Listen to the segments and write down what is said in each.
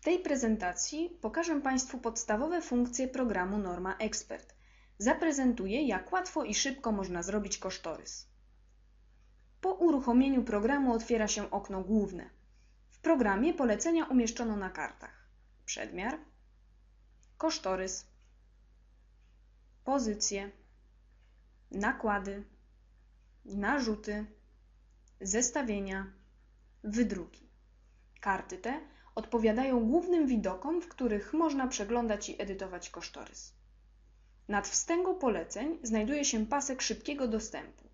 W tej prezentacji pokażę Państwu podstawowe funkcje programu Norma Expert. Zaprezentuję, jak łatwo i szybko można zrobić kosztorys. Po uruchomieniu programu otwiera się okno główne. W programie polecenia umieszczono na kartach. Przedmiar, kosztorys, pozycje, nakłady, narzuty, zestawienia, wydruki. Karty te odpowiadają głównym widokom, w których można przeglądać i edytować kosztorys. Nad wstęgą poleceń znajduje się pasek szybkiego dostępu.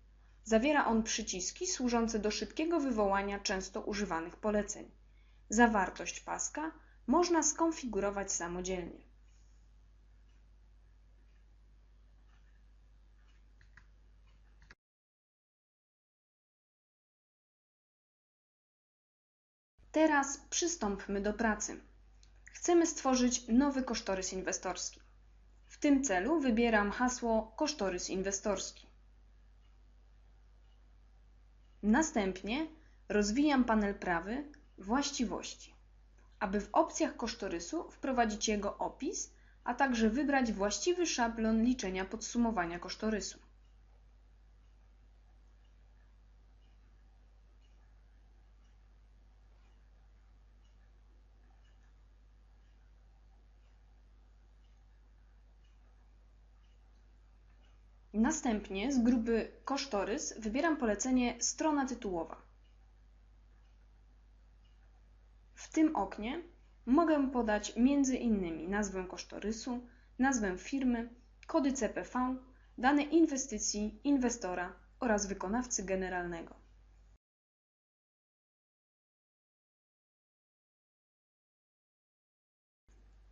Zawiera on przyciski służące do szybkiego wywołania często używanych poleceń. Zawartość paska można skonfigurować samodzielnie. Teraz przystąpmy do pracy. Chcemy stworzyć nowy kosztorys inwestorski. W tym celu wybieram hasło kosztorys inwestorski. Następnie rozwijam panel prawy Właściwości, aby w opcjach kosztorysu wprowadzić jego opis, a także wybrać właściwy szablon liczenia podsumowania kosztorysu. Następnie z grupy Kosztorys wybieram polecenie Strona tytułowa. W tym oknie mogę podać m.in. nazwę kosztorysu, nazwę firmy, kody CPV, dane inwestycji, inwestora oraz wykonawcy generalnego.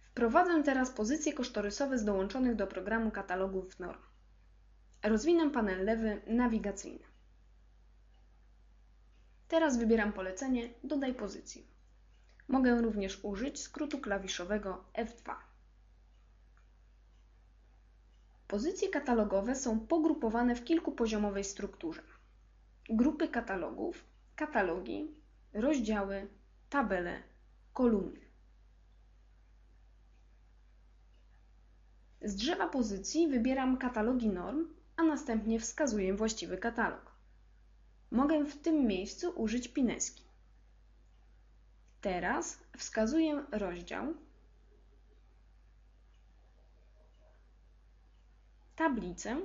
Wprowadzę teraz pozycje kosztorysowe z dołączonych do programu katalogów norm. Rozwinę panel lewy nawigacyjny. Teraz wybieram polecenie Dodaj pozycję. Mogę również użyć skrótu klawiszowego F2. Pozycje katalogowe są pogrupowane w kilkupoziomowej strukturze. Grupy katalogów, katalogi, rozdziały, tabele, kolumny. Z drzewa pozycji wybieram katalogi norm a następnie wskazuję właściwy katalog. Mogę w tym miejscu użyć pineski. Teraz wskazuję rozdział, tablicę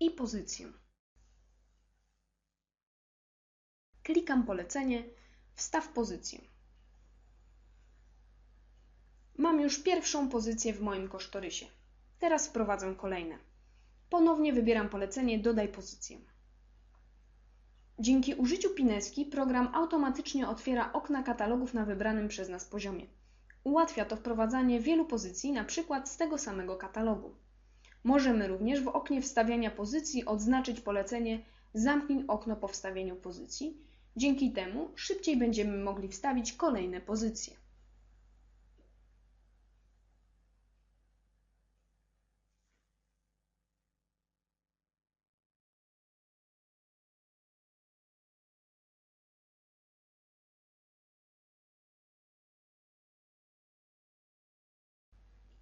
i pozycję. Klikam polecenie Wstaw pozycję. Mam już pierwszą pozycję w moim kosztorysie. Teraz wprowadzę kolejne. Ponownie wybieram polecenie Dodaj pozycję. Dzięki użyciu pineski program automatycznie otwiera okna katalogów na wybranym przez nas poziomie. Ułatwia to wprowadzanie wielu pozycji, na przykład z tego samego katalogu. Możemy również w oknie wstawiania pozycji odznaczyć polecenie Zamknij okno po wstawieniu pozycji Dzięki temu szybciej będziemy mogli wstawić kolejne pozycje.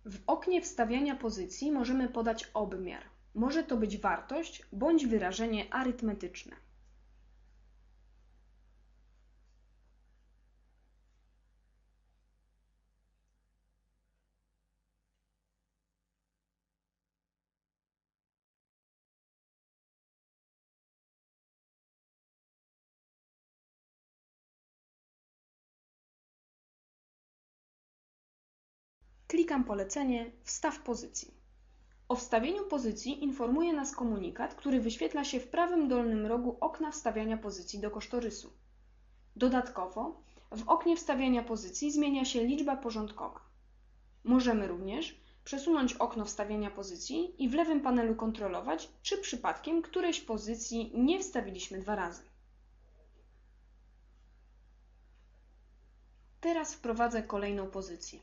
W oknie wstawiania pozycji możemy podać obmiar. Może to być wartość bądź wyrażenie arytmetyczne. Klikam polecenie Wstaw pozycji. O wstawieniu pozycji informuje nas komunikat, który wyświetla się w prawym dolnym rogu okna wstawiania pozycji do kosztorysu. Dodatkowo w oknie wstawiania pozycji zmienia się liczba porządkowa. Możemy również przesunąć okno wstawiania pozycji i w lewym panelu kontrolować, czy przypadkiem którejś pozycji nie wstawiliśmy dwa razy. Teraz wprowadzę kolejną pozycję.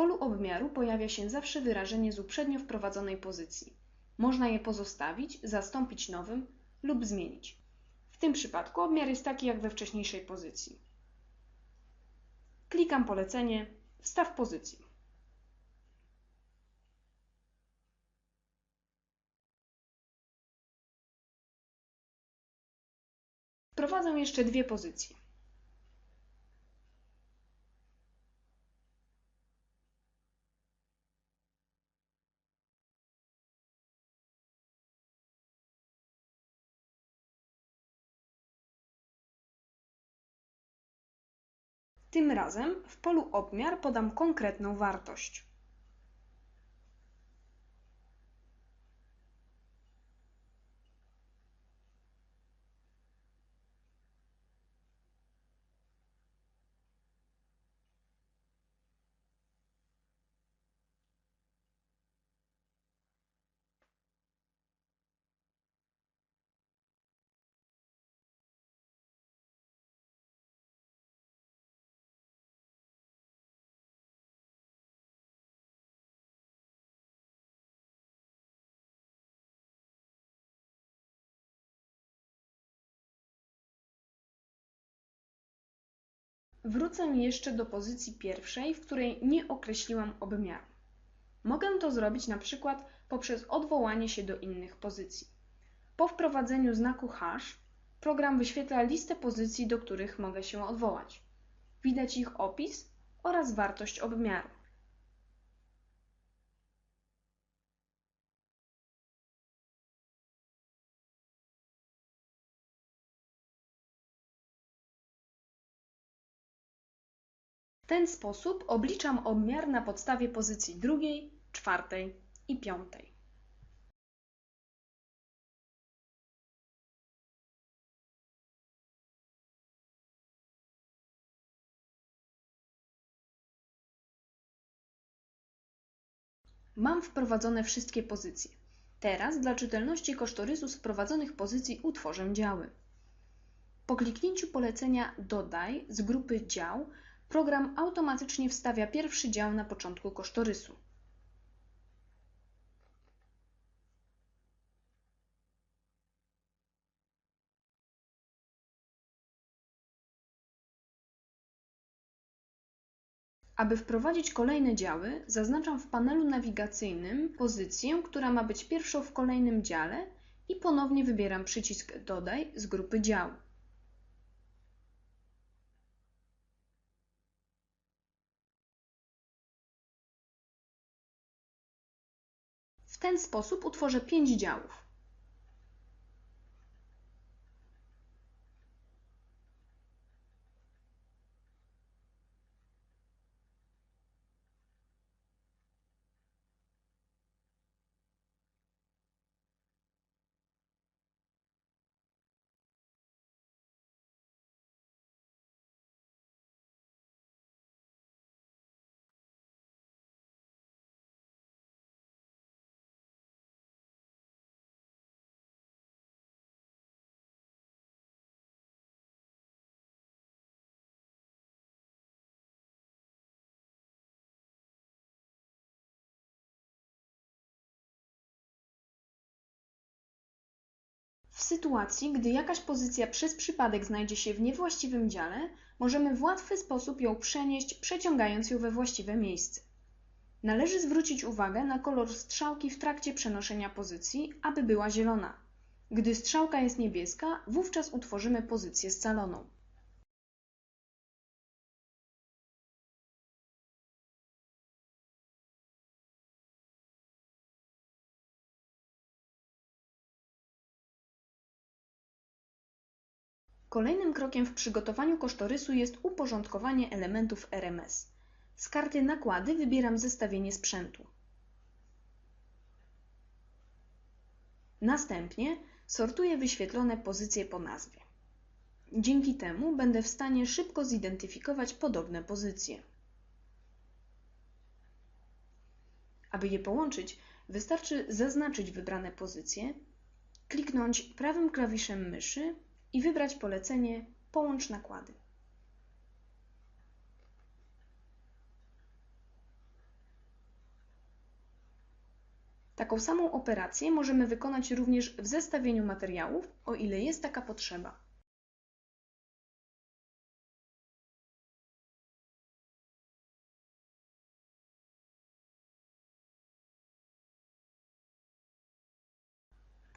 Polu obmiaru pojawia się zawsze wyrażenie z uprzednio wprowadzonej pozycji. Można je pozostawić, zastąpić nowym lub zmienić. W tym przypadku obmiar jest taki jak we wcześniejszej pozycji. Klikam polecenie Wstaw pozycji. Wprowadzę jeszcze dwie pozycje. Tym razem w polu obmiar podam konkretną wartość. Wrócę jeszcze do pozycji pierwszej, w której nie określiłam obmiaru. Mogę to zrobić na przykład poprzez odwołanie się do innych pozycji. Po wprowadzeniu znaku hash program wyświetla listę pozycji, do których mogę się odwołać. Widać ich opis oraz wartość obmiaru. Ten sposób obliczam obmiar na podstawie pozycji drugiej, czwartej i piątej. Mam wprowadzone wszystkie pozycje. Teraz dla czytelności kosztorysu z wprowadzonych pozycji utworzę działy. Po kliknięciu polecenia Dodaj z grupy dział program automatycznie wstawia pierwszy dział na początku kosztorysu. Aby wprowadzić kolejne działy, zaznaczam w panelu nawigacyjnym pozycję, która ma być pierwszą w kolejnym dziale i ponownie wybieram przycisk Dodaj z grupy dział. W ten sposób utworzę pięć działów. W sytuacji, gdy jakaś pozycja przez przypadek znajdzie się w niewłaściwym dziale, możemy w łatwy sposób ją przenieść, przeciągając ją we właściwe miejsce. Należy zwrócić uwagę na kolor strzałki w trakcie przenoszenia pozycji, aby była zielona. Gdy strzałka jest niebieska, wówczas utworzymy pozycję scaloną. Kolejnym krokiem w przygotowaniu kosztorysu jest uporządkowanie elementów RMS. Z karty Nakłady wybieram zestawienie sprzętu. Następnie sortuję wyświetlone pozycje po nazwie. Dzięki temu będę w stanie szybko zidentyfikować podobne pozycje. Aby je połączyć, wystarczy zaznaczyć wybrane pozycje, kliknąć prawym klawiszem myszy i wybrać polecenie Połącz nakłady. Taką samą operację możemy wykonać również w zestawieniu materiałów, o ile jest taka potrzeba.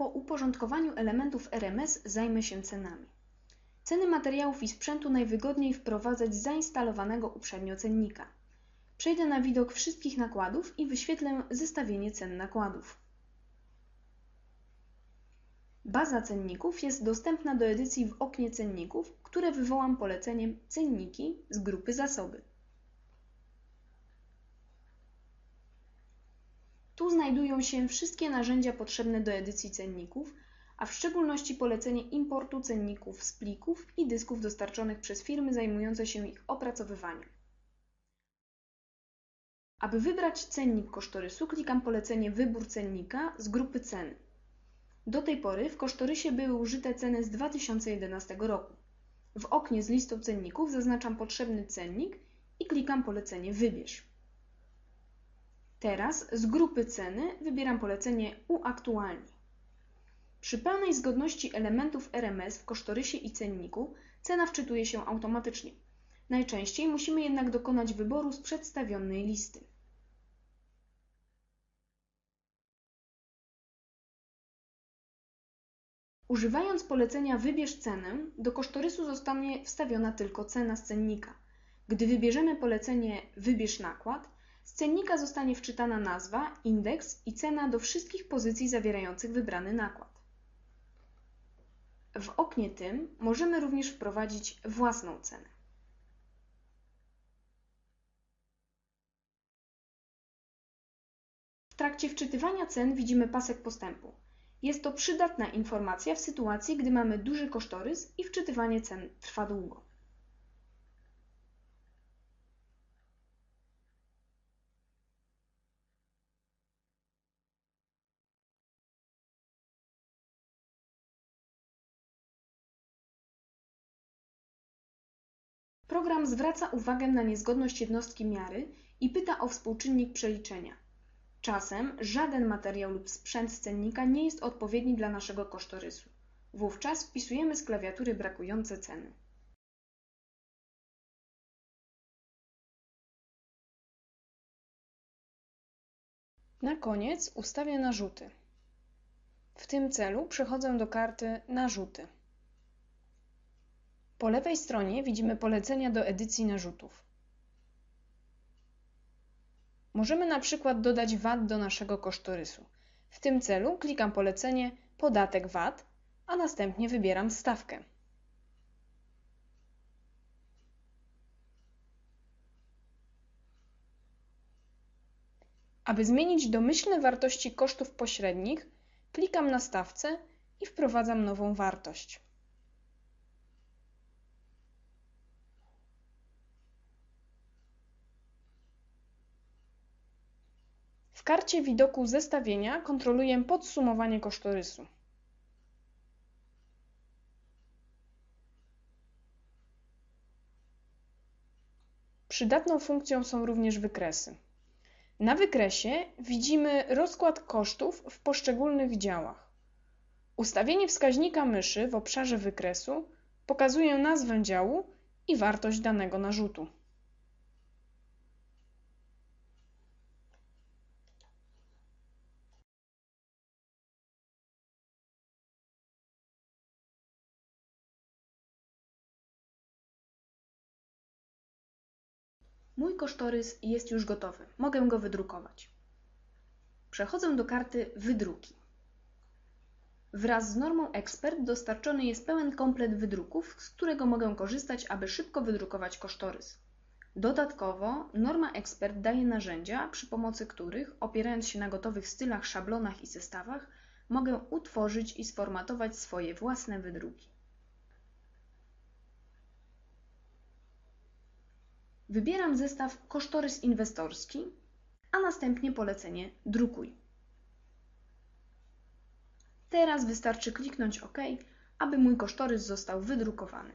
Po uporządkowaniu elementów RMS zajmę się cenami. Ceny materiałów i sprzętu najwygodniej wprowadzać z zainstalowanego uprzednio cennika. Przejdę na widok wszystkich nakładów i wyświetlę zestawienie cen nakładów. Baza cenników jest dostępna do edycji w oknie cenników, które wywołam poleceniem Cenniki z grupy Zasoby. Tu znajdują się wszystkie narzędzia potrzebne do edycji cenników, a w szczególności polecenie importu cenników z plików i dysków dostarczonych przez firmy zajmujące się ich opracowywaniem. Aby wybrać cennik kosztorysu, klikam polecenie Wybór cennika z grupy ceny. Do tej pory w kosztorysie były użyte ceny z 2011 roku. W oknie z listą cenników zaznaczam potrzebny cennik i klikam polecenie Wybierz. Teraz z grupy ceny wybieram polecenie Uaktualnij. Przy pełnej zgodności elementów RMS w kosztorysie i cenniku cena wczytuje się automatycznie. Najczęściej musimy jednak dokonać wyboru z przedstawionej listy. Używając polecenia Wybierz cenę, do kosztorysu zostanie wstawiona tylko cena z cennika. Gdy wybierzemy polecenie Wybierz nakład, z cennika zostanie wczytana nazwa, indeks i cena do wszystkich pozycji zawierających wybrany nakład. W oknie tym możemy również wprowadzić własną cenę. W trakcie wczytywania cen widzimy pasek postępu. Jest to przydatna informacja w sytuacji, gdy mamy duży kosztorys i wczytywanie cen trwa długo. Program zwraca uwagę na niezgodność jednostki miary i pyta o współczynnik przeliczenia. Czasem żaden materiał lub sprzęt z cennika nie jest odpowiedni dla naszego kosztorysu. Wówczas wpisujemy z klawiatury brakujące ceny. Na koniec ustawię narzuty. W tym celu przechodzę do karty Narzuty. Po lewej stronie widzimy polecenia do edycji narzutów. Możemy na przykład dodać VAT do naszego kosztorysu. W tym celu klikam polecenie Podatek VAT, a następnie wybieram stawkę. Aby zmienić domyślne wartości kosztów pośrednich, klikam na stawce i wprowadzam nową wartość. W karcie widoku zestawienia kontroluję podsumowanie kosztorysu. Przydatną funkcją są również wykresy. Na wykresie widzimy rozkład kosztów w poszczególnych działach. Ustawienie wskaźnika myszy w obszarze wykresu pokazuje nazwę działu i wartość danego narzutu. Mój kosztorys jest już gotowy. Mogę go wydrukować. Przechodzę do karty Wydruki. Wraz z normą Ekspert dostarczony jest pełen komplet wydruków, z którego mogę korzystać, aby szybko wydrukować kosztorys. Dodatkowo norma Ekspert daje narzędzia, przy pomocy których, opierając się na gotowych stylach, szablonach i zestawach, mogę utworzyć i sformatować swoje własne wydruki. Wybieram zestaw Kosztorys inwestorski, a następnie polecenie Drukuj. Teraz wystarczy kliknąć OK, aby mój kosztorys został wydrukowany.